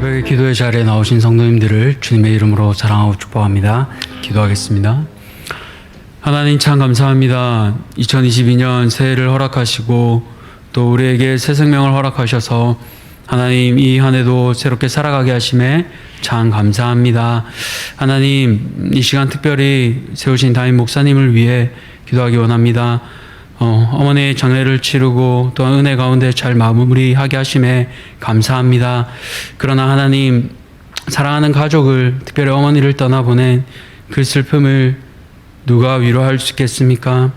새벽에 기도의 자리에 나오신 성도님들을 주님의 이름으로 사랑하고 축복합니다. 기도하겠습니다. 하나님 참 감사합니다. 2022년 새해를 허락하시고 또 우리에게 새 생명을 허락하셔서 하나님 이 한 해도 새롭게 살아가게 하심에 참 감사합니다. 하나님 이 시간 특별히 세우신 담임 목사님을 위해 기도하기 원합니다. 어, 어머니의 장례를 치르고 또 은혜 가운데 잘 마무리하게 하심에 감사합니다. 그러나 하나님 사랑하는 가족을 특별히 어머니를 떠나보낸 그 슬픔을 누가 위로할 수 있겠습니까?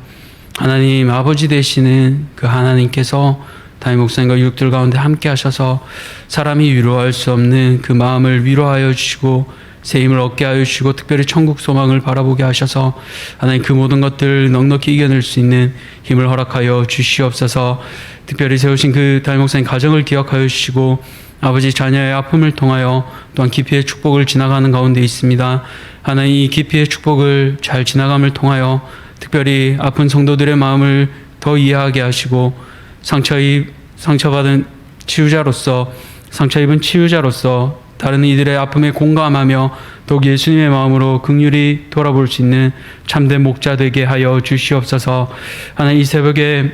하나님 아버지 되시는 그 하나님께서 담임 목사님과 육들 가운데 함께 하셔서 사람이 위로할 수 없는 그 마음을 위로하여 주시고 새 힘을 얻게 하여 주시고 특별히 천국 소망을 바라보게 하셔서 하나님 그 모든 것들 넉넉히 이겨낼 수 있는 힘을 허락하여 주시옵소서 특별히 세우신 그 담임 목사님 가정을 기억하여 주시고 아버지 자녀의 아픔을 통하여 또한 기피의 축복을 지나가는 가운데 있습니다. 하나님 이 기피의 축복을 잘 지나감을 통하여 특별히 아픈 성도들의 마음을 더 이해하게 하시고 상처 입 상처받은 치유자로서 상처 입은 치유자로서 다른 이들의 아픔에 공감하며 더욱 예수님의 마음으로 극률이 돌아볼 수 있는 참된 목자 되게 하여 주시옵소서. 하나님 이 새벽에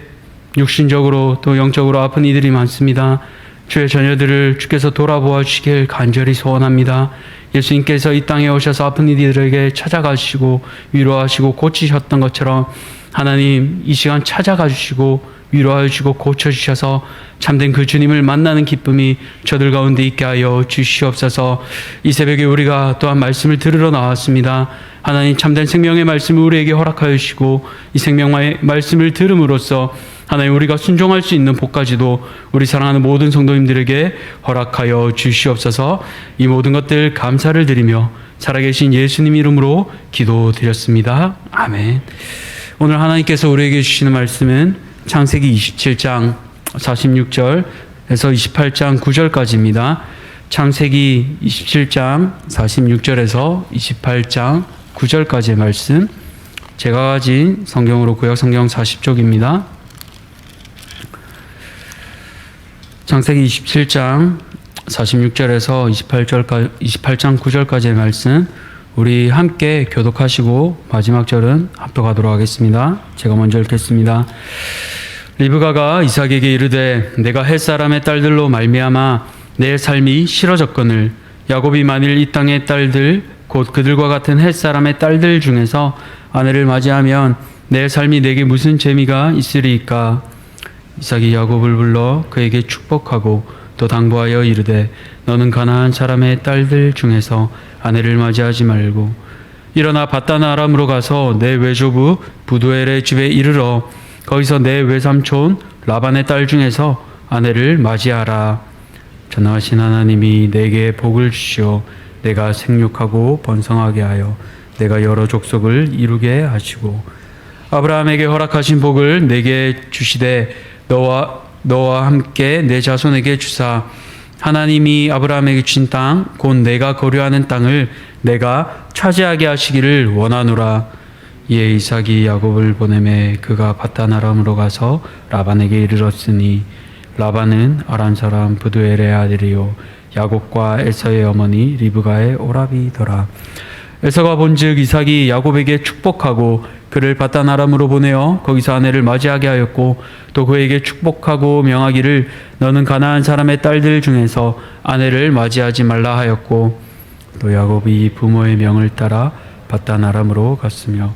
육신적으로 또 영적으로 아픈 이들이 많습니다. 주의 자녀들을 주께서 돌아보아 주시길 간절히 소원합니다. 예수님께서 이 땅에 오셔서 아픈 이들에게 찾아가시고 위로하시고 고치셨던 것처럼 하나님 이 시간 찾아가 주시고 위로하여 주시고 고쳐 주셔서 참된 그 주님을 만나는 기쁨이 저들 가운데 있게 하여 주시옵소서. 이 새벽에 우리가 또한 말씀을 들으러 나왔습니다. 하나님 참된 생명의 말씀을 우리에게 허락하여 주시고 이 생명의 말씀을 들음으로써 하나님 우리가 순종할 수 있는 복까지도 우리 사랑하는 모든 성도님들에게 허락하여 주시옵소서. 이 모든 것들 감사를 드리며 살아계신 예수님 이름으로 기도드렸습니다. 아멘. 오늘 하나님께서 우리에게 주시는 말씀은 창세기 27장 46절에서 28장 9절까지입니다. 창세기 27장 46절에서 28장 9절까지의 말씀. 제가 가진 성경으로 구약 성경 40쪽입니다. 창세기 27장 46절에서 28절까지 28장 9절까지의 말씀 우리 함께 교독하시고 마지막 절은 합독하도록 하겠습니다. 제가 먼저 읽겠습니다. 리브가가 이삭에게 이르되 내가 햇 사람의 딸들로 말미암아 내 삶이 싫어졌거늘 야곱이 만일 이 땅의 딸들 곧 그들과 같은 햇 사람의 딸들 중에서 아내를 맞이하면 내 삶이 내게 무슨 재미가 있으리이까 이삭이 야곱을 불러 그에게 축복하고 또 당부하여 이르되 너는 가나안 사람의 딸들 중에서 아내를 맞이하지 말고 일어나 바단 아람으로 가서 내 외조부 부두엘의 집에 이르러 거기서 내 외삼촌 라반의 딸 중에서 아내를 맞이하라. 전하신 하나님이 내게 복을 주시어 내가 생육하고 번성하게 하여 내가 여러 족속을 이루게 하시고 아브라함에게 허락하신 복을 내게 주시되 너와 너와 함께 내 자손에게 주사. 하나님이 아브라함에게 주신 땅곧 내가 거류하는 땅을 내가 차지하게 하시기를 원하노라. 이에 이삭이 야곱을 보내매 그가 바단 아람으로 가서 라반에게 이르렀으니 라반은 아란 사람 부두엘의 아들이요. 야곱과 에서의 어머니 리브가의 오라비더라 에서가 본즉 이삭이 야곱에게 축복하고 그를 바단 아람으로 보내어 거기서 아내를 맞이하게 하였고 또 그에게 축복하고 명하기를 너는 가나안 사람의 딸들 중에서 아내를 맞이하지 말라 하였고 또 야곱이 부모의 명을 따라 바단 아람으로 갔으며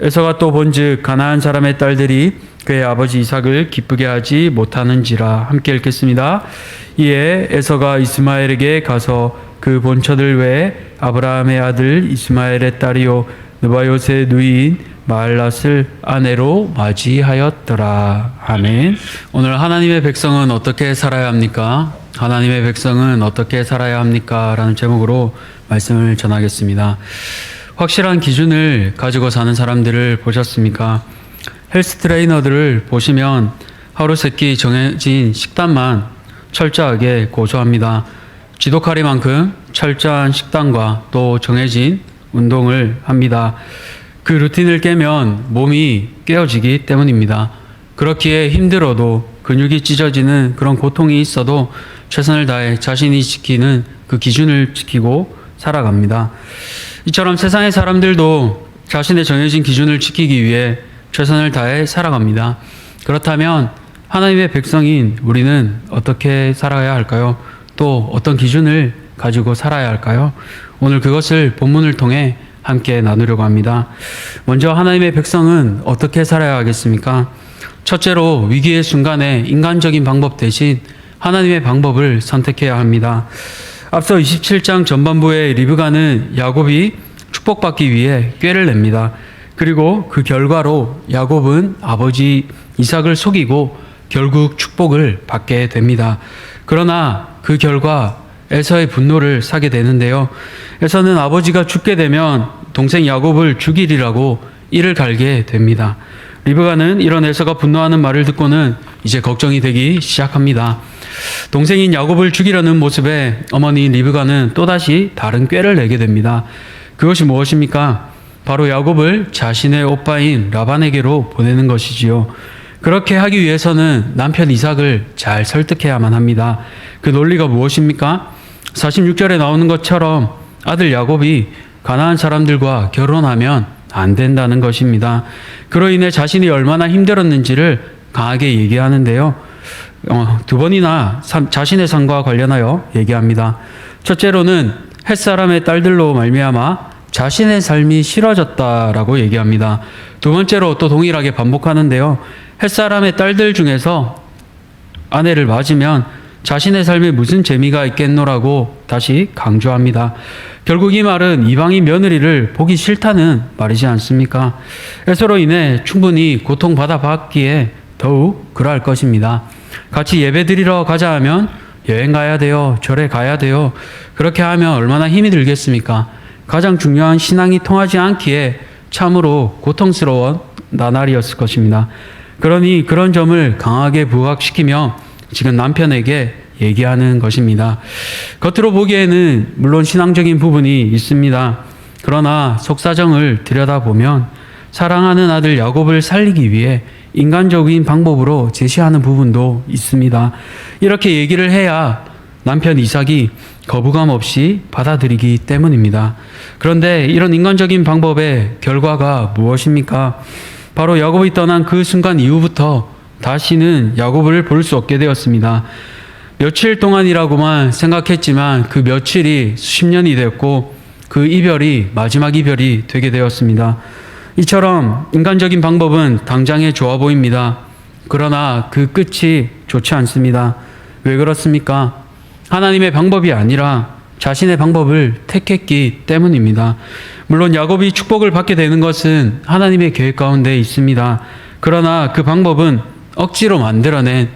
에서가 또 본즉 가나안 사람의 딸들이 그의 아버지 이삭을 기쁘게 하지 못하는지라 함께 읽겠습니다. 이에 에서가 이스마엘에게 가서 그 본처들 외에 아브라함의 아들 이스마엘의 딸이요 느바요스의 누이인 마알랏을 아내로 맞이하였더라. 아멘. 오늘 하나님의 백성은 어떻게 살아야 합니까? 하나님의 백성은 어떻게 살아야 합니까? 라는 제목으로 말씀을 전하겠습니다. 확실한 기준을 가지고 사는 사람들을 보셨습니까? 헬스 트레이너들을 보시면 하루 세끼 정해진 식단만 철저하게 고수합니다. 지독하리만큼 철저한 식단과 또 정해진 운동을 합니다. 그 루틴을 깨면 몸이 깨어지기 때문입니다. 그렇기에 힘들어도 근육이 찢어지는 그런 고통이 있어도 최선을 다해 자신이 지키는 그 기준을 지키고 살아갑니다. 이처럼 세상의 사람들도 자신의 정해진 기준을 지키기 위해 최선을 다해 살아갑니다. 그렇다면 하나님의 백성인 우리는 어떻게 살아야 할까요? 또 어떤 기준을 가지고 살아야 할까요? 오늘 그것을 본문을 통해 함께 나누려고 합니다. 먼저 하나님의 백성은 어떻게 살아야 하겠습니까? 첫째로 위기의 순간에 인간적인 방법 대신 하나님의 방법을 선택해야 합니다. 앞서 27장 전반부에 리브가는 야곱이 축복받기 위해 꾀를 냅니다. 그리고 그 결과로 야곱은 아버지 이삭을 속이고 결국 축복을 받게 됩니다. 그러나 그 결과 에서의 분노를 사게 되는데요. 에서는 아버지가 죽게 되면 동생 야곱을 죽이리라고 이를 갈게 됩니다. 리브가는 이런 에서가 분노하는 말을 듣고는 이제 걱정이 되기 시작합니다. 동생인 야곱을 죽이려는 모습에 어머니 리브가는 또다시 다른 꾀를 내게 됩니다. 그것이 무엇입니까? 바로 야곱을 자신의 오빠인 라반에게로 보내는 것이지요. 그렇게 하기 위해서는 남편 이삭을 잘 설득해야만 합니다. 그 논리가 무엇입니까? 46절에 나오는 것처럼 아들 야곱이 가나안 사람들과 결혼하면 안 된다는 것입니다. 그로 인해 자신이 얼마나 힘들었는지를 강하게 얘기하는데요. 어, 두 번이나 삶- 자신의 삶과 관련하여 얘기합니다. 첫째로는 햇사람의 딸들로 말미암아 자신의 삶이 싫어졌다라고 얘기합니다. 두 번째로 또 동일하게 반복하는데요. 햇사람의 딸들 중에서 아내를 맞으면 자신의 삶에 무슨 재미가 있겠노라고 다시 강조합니다. 결국 이 말은 이방인 며느리를 보기 싫다는 말이지 않습니까? 에서로 인해 충분히 고통받아 봤기에 더욱 그러할 것입니다. 같이 예배 드리러 가자 하면 여행 가야 돼요. 절에 가야 돼요. 그렇게 하면 얼마나 힘이 들겠습니까? 가장 중요한 신앙이 통하지 않기에 참으로 고통스러운 나날이었을 것입니다. 그러니 그런 점을 강하게 부각시키며 지금 남편에게 얘기하는 것입니다. 겉으로 보기에는 물론 신앙적인 부분이 있습니다. 그러나 속사정을 들여다보면 사랑하는 아들 야곱을 살리기 위해 인간적인 방법으로 제시하는 부분도 있습니다. 이렇게 얘기를 해야 남편 이삭이 거부감 없이 받아들이기 때문입니다. 그런데 이런 인간적인 방법의 결과가 무엇입니까? 바로 야곱이 떠난 그 순간 이후부터 다시는 야곱을 볼 수 없게 되었습니다. 며칠 동안이라고만 생각했지만 그 며칠이 수십 년이 되었고 그 이별이 마지막 이별이 되게 되었습니다. 이처럼 인간적인 방법은 당장에 좋아 보입니다. 그러나 그 끝이 좋지 않습니다. 왜 그렇습니까? 하나님의 방법이 아니라 자신의 방법을 택했기 때문입니다. 물론 야곱이 축복을 받게 되는 것은 하나님의 계획 가운데 있습니다. 그러나 그 방법은 억지로 만들어낸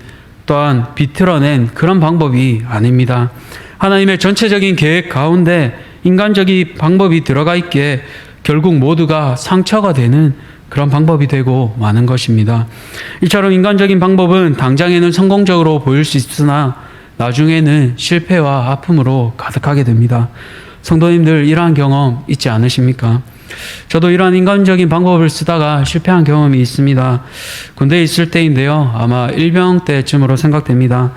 또한 비틀어낸 그런 방법이 아닙니다. 하나님의 전체적인 계획 가운데 인간적인 방법이 들어가 있기에 결국 모두가 상처가 되는 그런 방법이 되고 마는 것입니다. 이처럼 인간적인 방법은 당장에는 성공적으로 보일 수 있으나 나중에는 실패와 아픔으로 가득하게 됩니다. 성도님들 이러한 경험 있지 않으십니까? 저도 이러한 인간적인 방법을 쓰다가 실패한 경험이 있습니다. 군대에 있을 때인데요. 아마 일병 때쯤으로 생각됩니다.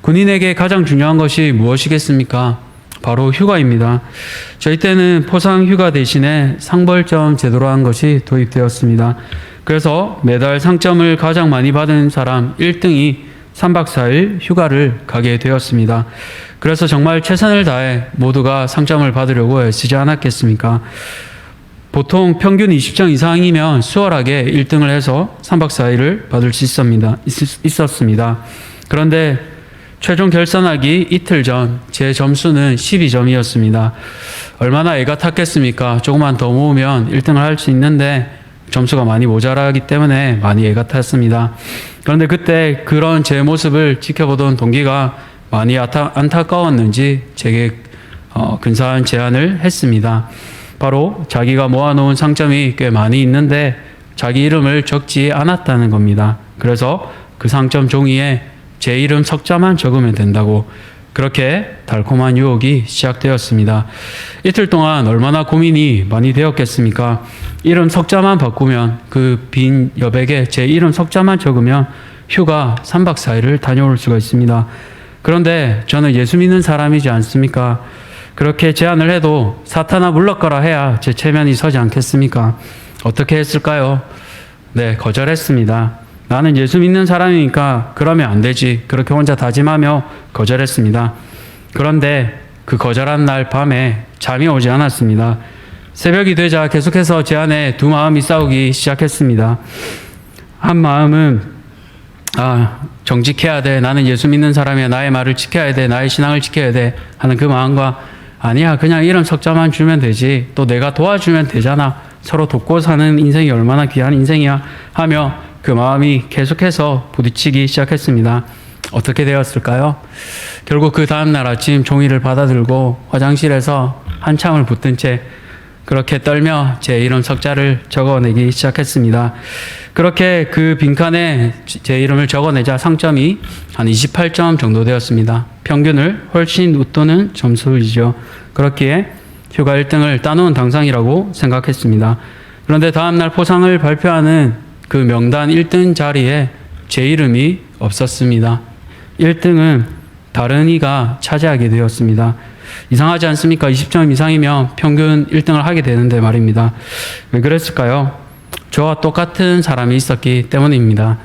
군인에게 가장 중요한 것이 무엇이겠습니까? 바로 휴가입니다. 저희 때는 포상 휴가 대신에 상벌점 제도로 한 것이 도입되었습니다. 그래서 매달 상점을 가장 많이 받은 사람 1등이 3박 4일 휴가를 가게 되었습니다. 그래서 정말 최선을 다해 모두가 상점을 받으려고 애쓰지 않았겠습니까? 보통 평균 20점 이상이면 수월하게 1등을 해서 3박 4일을 받을 수 있습니다. 있었습니다. 그런데 최종 결산하기 이틀 전 제 점수는 12점이었습니다. 얼마나 애가 탔겠습니까? 조금만 더 모으면 1등을 할 수 있는데 점수가 많이 모자라기 때문에 많이 애가 탔습니다. 그런데 그때 그런 제 모습을 지켜보던 동기가 많이 안타, 안타까웠는지 제게 어, 근사한 제안을 했습니다. 바로 자기가 모아놓은 상점이 꽤 많이 있는데 자기 이름을 적지 않았다는 겁니다. 그래서 그 상점 종이에 제 이름 석자만 적으면 된다고 그렇게 달콤한 유혹이 시작되었습니다. 이틀 동안 얼마나 고민이 많이 되었겠습니까? 이름 석자만 바꾸면 그 빈 여백에 제 이름 석자만 적으면 휴가 3박 4일을 다녀올 수가 있습니다. 그런데 저는 예수 믿는 사람이지 않습니까? 그렇게 제안을 해도 사탄아 물러거라 해야 제 체면이 서지 않겠습니까? 어떻게 했을까요? 네, 거절했습니다. 나는 예수 믿는 사람이니까 그러면 안 되지. 그렇게 혼자 다짐하며 거절했습니다. 그런데 그 거절한 날 밤에 잠이 오지 않았습니다. 새벽이 되자 계속해서 제 안에 두 마음이 싸우기 시작했습니다. 한 마음은 아 정직해야 돼 나는 예수 믿는 사람이야 나의 말을 지켜야 돼 나의 신앙을 지켜야 돼 하는 그 마음과 아니야 그냥 이름 석자만 주면 되지 또 내가 도와주면 되잖아 서로 돕고 사는 인생이 얼마나 귀한 인생이야 하며 그 마음이 계속해서 부딪히기 시작했습니다. 어떻게 되었을까요? 결국 그 다음날 아침 종이를 받아들고 화장실에서 한참을 붙든 채 그렇게 떨며 제 이름 석자를 적어내기 시작했습니다. 그렇게 그 빈칸에 제 이름을 적어내자 상점이 한 28점 정도 되었습니다. 평균을 훨씬 웃도는 점수이죠. 그렇기에 휴가 1등을 따놓은 당상이라고 생각했습니다. 그런데 다음날 포상을 발표하는 그 명단 1등 자리에 제 이름이 없었습니다. 1등은 다른 이가 차지하게 되었습니다. 이상하지 않습니까? 20점 이상이면 평균 1등을 하게 되는데 말입니다. 왜 그랬을까요? 저와 똑같은 사람이 있었기 때문입니다.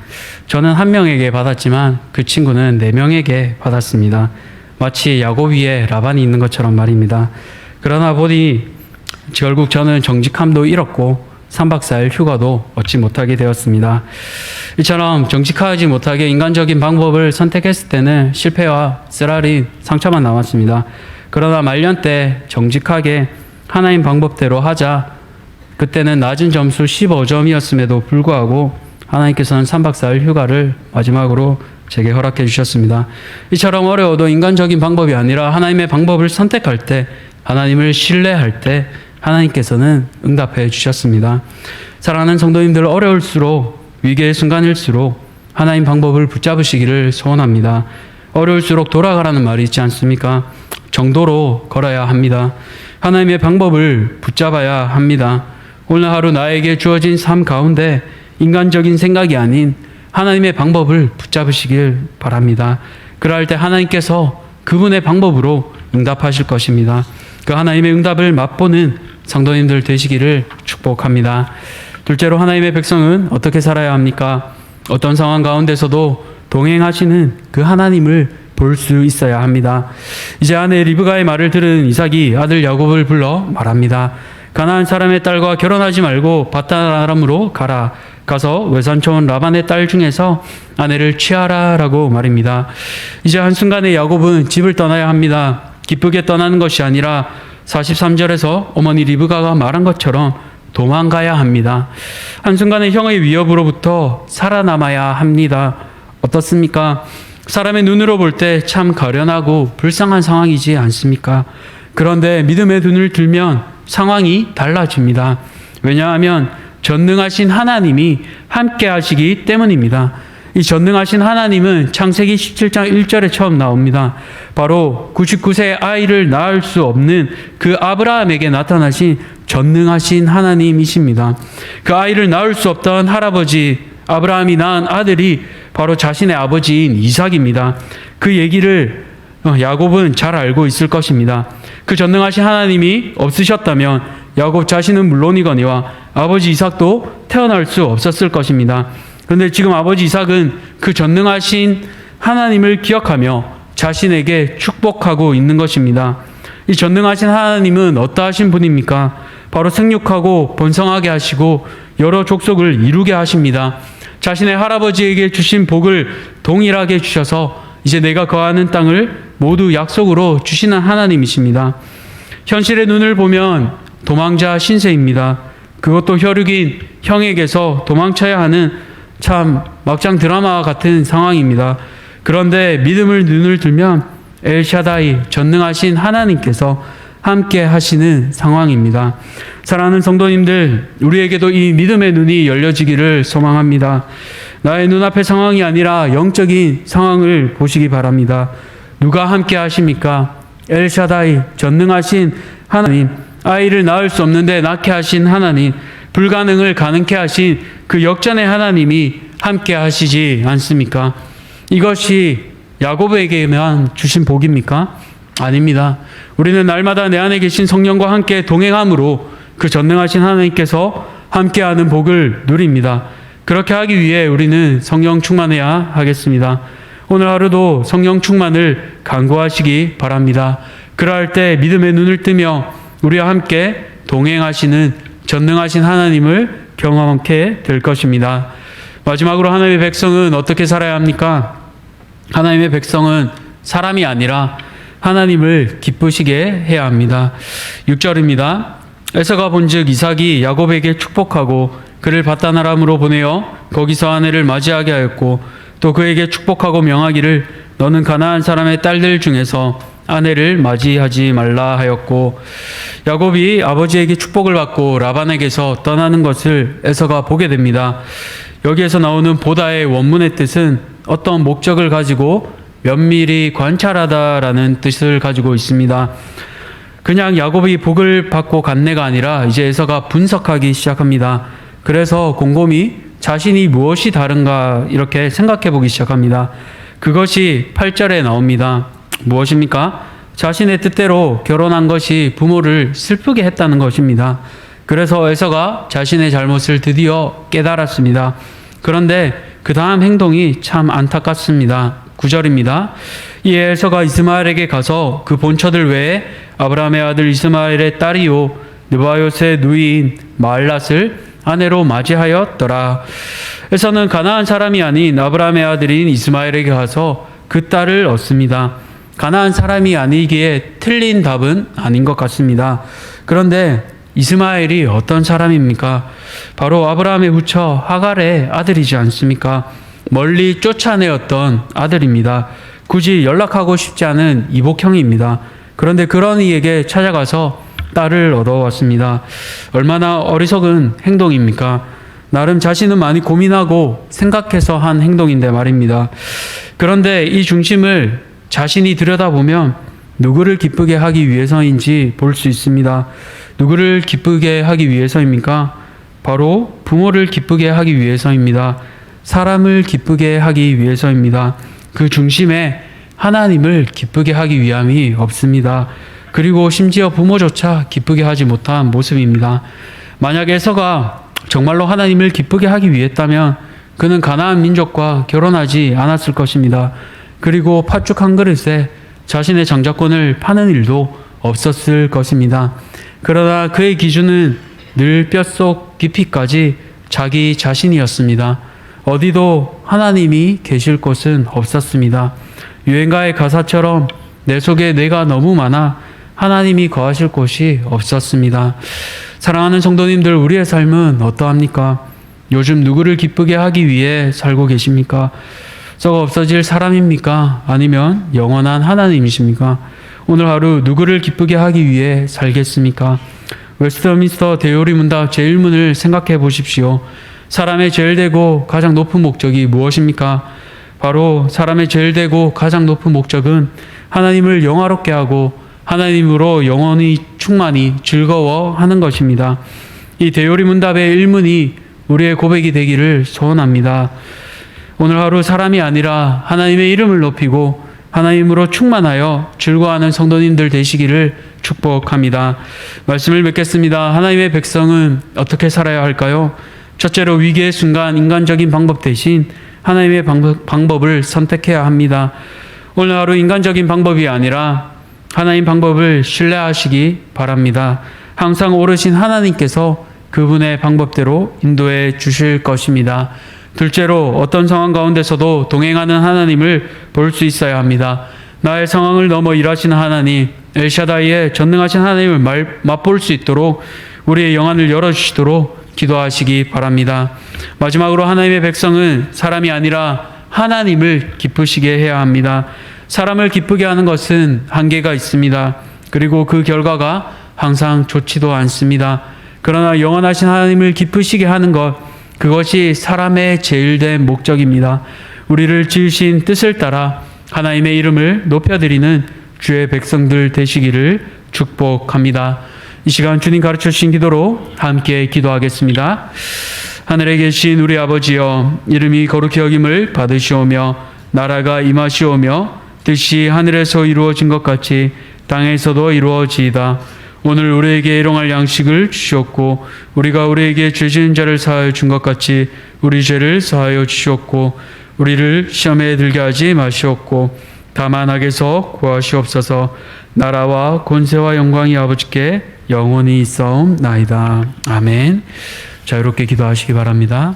저는 한 명에게 받았지만 그 친구는 네 명에게 받았습니다. 마치 야곱 위에 라반이 있는 것처럼 말입니다. 그러나 보니 결국 저는 정직함도 잃었고 3박 4일 휴가도 얻지 못하게 되었습니다. 이처럼 정직하지 못하게 인간적인 방법을 선택했을 때는 실패와 쓰라린 상처만 남았습니다. 그러나 말년 때 정직하게 하나님 방법대로 하자 그때는 낮은 점수 15점이었음에도 불구하고 하나님께서는 3박 4일 휴가를 마지막으로 제게 허락해 주셨습니다. 이처럼 어려워도 인간적인 방법이 아니라 하나님의 방법을 선택할 때 하나님을 신뢰할 때 하나님께서는 응답해 주셨습니다. 사랑하는 성도님들 어려울수록 위기의 순간일수록 하나님 방법을 붙잡으시기를 소원합니다. 어려울수록 돌아가라는 말이 있지 않습니까? 정도로 걸어야 합니다. 하나님의 방법을 붙잡아야 합니다. 오늘 하루 나에게 주어진 삶 가운데 인간적인 생각이 아닌 하나님의 방법을 붙잡으시길 바랍니다. 그럴 때 하나님께서 그분의 방법으로 응답하실 것입니다. 그 하나님의 응답을 맛보는 성도님들 되시기를 축복합니다. 둘째로 하나님의 백성은 어떻게 살아야 합니까? 어떤 상황 가운데서도 동행하시는 그 하나님을 볼 수 있어야 합니다. 이제 아내 리브가의 말을 들은 이삭이 아들 야곱을 불러 말합니다. 가나안 사람의 딸과 결혼하지 말고 바다람으로 가라. 가서 외산촌 라반의 딸 중에서 아내를 취하라라고 말입니다. 이제 한순간에 야곱은 집을 떠나야 합니다. 기쁘게 떠나는 것이 아니라 43절에서 어머니 리브가가 말한 것처럼 도망가야 합니다. 한순간에 형의 위협으로부터 살아남아야 합니다. 어떻습니까? 사람의 눈으로 볼 때 참 가련하고 불쌍한 상황이지 않습니까? 그런데 믿음의 눈을 들면 상황이 달라집니다. 왜냐하면 전능하신 하나님이 함께 하시기 때문입니다. 이 전능하신 하나님은 창세기 17장 1절에 처음 나옵니다. 바로 99세 아이를 낳을 수 없는 그 아브라함에게 나타나신 전능하신 하나님이십니다. 그 아이를 낳을 수 없던 할아버지 아브라함이 낳은 아들이 바로 자신의 아버지인 이삭입니다. 그 얘기를 야곱은 잘 알고 있을 것입니다. 그 전능하신 하나님이 없으셨다면 야곱 자신은 물론이거니와 아버지 이삭도 태어날 수 없었을 것입니다. 그런데 지금 아버지 이삭은 그 전능하신 하나님을 기억하며 자신에게 축복하고 있는 것입니다. 이 전능하신 하나님은 어떠하신 분입니까? 바로 생육하고 번성하게 하시고 여러 족속을 이루게 하십니다. 자신의 할아버지에게 주신 복을 동일하게 주셔서 이제 내가 거하는 땅을 모두 약속으로 주시는 하나님이십니다. 현실의 눈을 보면 도망자 신세입니다. 그것도 혈육인 형에게서 도망쳐야 하는 참 막장 드라마 같은 상황입니다. 그런데 믿음을 눈을 들면 엘샤다이 전능하신 하나님께서 함께 하시는 상황입니다. 사랑하는 성도님들, 우리에게도 이 믿음의 눈이 열려지기를 소망합니다. 나의 눈앞의 상황이 아니라 영적인 상황을 보시기 바랍니다. 누가 함께 하십니까? 엘샤다이 전능하신 하나님, 아이를 낳을 수 없는데 낳게 하신 하나님, 불가능을 가능케 하신 그 역전의 하나님이 함께 하시지 않습니까? 이것이 야곱에게만 주신 복입니까? 아닙니다. 우리는 날마다 내 안에 계신 성령과 함께 동행함으로 그 전능하신 하나님께서 함께하는 복을 누립니다. 그렇게 하기 위해 우리는 성령 충만해야 하겠습니다. 오늘 하루도 성령 충만을 간구하시기 바랍니다. 그러할 때 믿음의 눈을 뜨며 우리와 함께 동행하시는 전능하신 하나님을 경험하게 될 것입니다. 마지막으로 하나님의 백성은 어떻게 살아야 합니까? 하나님의 백성은 사람이 아니라 하나님을 기쁘시게 해야 합니다. 6절입니다. 에서가 본즉 이삭이 야곱에게 축복하고 그를 바다나람으로 보내어 거기서 아내를 맞이하게 하였고 또 그에게 축복하고 명하기를 너는 가나안 사람의 딸들 중에서 아내를 맞이하지 말라 하였고 야곱이 아버지에게 축복을 받고 라반에게서 떠나는 것을 에서가 보게 됩니다. 여기에서 나오는 보다의 원문의 뜻은 어떤 목적을 가지고 면밀히 관찰하다라는 뜻을 가지고 있습니다. 그냥 야곱이 복을 받고 간내가 아니라 이제 에서가 분석하기 시작합니다. 그래서 곰곰이 자신이 무엇이 다른가 이렇게 생각해 보기 시작합니다. 그것이 8절에 나옵니다. 무엇입니까? 자신의 뜻대로 결혼한 것이 부모를 슬프게 했다는 것입니다. 그래서 에서가 자신의 잘못을 드디어 깨달았습니다. 그런데 그 다음 행동이 참 안타깝습니다. 9절입니다. 이 에서가 이스마엘에게 가서 그 본처들 외에 아브라함의 아들 이스마엘의 딸이요 느바요스의 누이인 마알랏을 아내로 맞이하였더라. 에서는 가나안 사람이 아닌 아브라함의 아들인 이스마엘에게 가서 그 딸을 얻습니다. 가나안 사람이 아니기에 틀린 답은 아닌 것 같습니다. 그런데 이스마엘이 어떤 사람입니까? 바로 아브라함의 후처 하갈의 아들이지 않습니까? 멀리 쫓아내었던 아들입니다. 굳이 연락하고 싶지 않은 이복형입니다. 그런데 그런 이에게 찾아가서 딸을 얻어왔습니다. 얼마나 어리석은 행동입니까? 나름 자신은 많이 고민하고 생각해서 한 행동인데 말입니다. 그런데 이 중심을 자신이 들여다보면 누구를 기쁘게 하기 위해서인지 볼 수 있습니다. 누구를 기쁘게 하기 위해서입니까? 바로 부모를 기쁘게 하기 위해서입니다. 사람을 기쁘게 하기 위해서입니다. 그 중심에 하나님을 기쁘게 하기 위함이 없습니다. 그리고 심지어 부모조차 기쁘게 하지 못한 모습입니다. 만약 에서가 정말로 하나님을 기쁘게 하기 위했다면 그는 가나안 민족과 결혼하지 않았을 것입니다. 그리고 팥죽 한 그릇에 자신의 장자권을 파는 일도 없었을 것입니다. 그러나 그의 기준은 늘 뼛속 깊이까지 자기 자신이었습니다. 어디도 하나님이 계실 곳은 없었습니다. 유행가의 가사처럼 내 속에 내가 너무 많아 하나님이 거하실 곳이 없었습니다. 사랑하는 성도님들, 우리의 삶은 어떠합니까? 요즘 누구를 기쁘게 하기 위해 살고 계십니까? 썩어 없어질 사람입니까? 아니면 영원한 하나님이십니까? 오늘 하루 누구를 기쁘게 하기 위해 살겠습니까? 웨스터민스터 대요리 문답 제1문을 생각해 보십시오. 사람의 제일 되고 가장 높은 목적이 무엇입니까? 바로 사람의 제일 되고 가장 높은 목적은 하나님을 영화롭게 하고 하나님으로 영원히 충만히 즐거워하는 것입니다. 이 대요리 문답의 1문이 우리의 고백이 되기를 소원합니다. 오늘 하루 사람이 아니라 하나님의 이름을 높이고 하나님으로 충만하여 즐거워하는 성도님들 되시기를 축복합니다. 말씀을 맺겠습니다. 하나님의 백성은 어떻게 살아야 할까요? 첫째로 위기의 순간 인간적인 방법 대신 하나님의 방법, 을 선택해야 합니다. 오늘 하루 인간적인 방법이 아니라 하나님 방법을 신뢰하시기 바랍니다. 항상 오르신 하나님께서 그분의 방법대로 인도해 주실 것입니다. 둘째로 어떤 상황 가운데서도 동행하는 하나님을 볼 수 있어야 합니다. 나의 상황을 넘어 일하시는 하나님, 엘샤다이의 전능하신 하나님을 말, 맛볼 수 있도록 우리의 영안을 열어주시도록 기도하시기 바랍니다. 마지막으로 하나님의 백성은 사람이 아니라 하나님을 기쁘시게 해야 합니다. 사람을 기쁘게 하는 것은 한계가 있습니다. 그리고 그 결과가 항상 좋지도 않습니다. 그러나 영원하신 하나님을 기쁘시게 하는 것, 그것이 사람의 제일된 목적입니다. 우리를 지으신 뜻을 따라 하나님의 이름을 높여드리는 주의 백성들 되시기를 축복합니다. 이 시간 주님 가르쳐 주신 기도로 함께 기도하겠습니다. 하늘에 계신 우리 아버지여 이름이 거룩히 여김을 받으시오며 나라가 임하시오며 뜻이 하늘에서 이루어진 것 같이 땅에서도 이루어지이다. 오늘 우리에게 일용할 양식을 주셨고 우리가 우리에게 죄지은 자를 사하여 준 것 같이 우리 죄를 사하여 주셨고 우리를 시험에 들게 하지 마시옵고 다만 악에서 구하시옵소서 나라와 권세와 영광이 아버지께 영원히 있사옵나이다. 아멘. 자유롭게 기도하시기 바랍니다.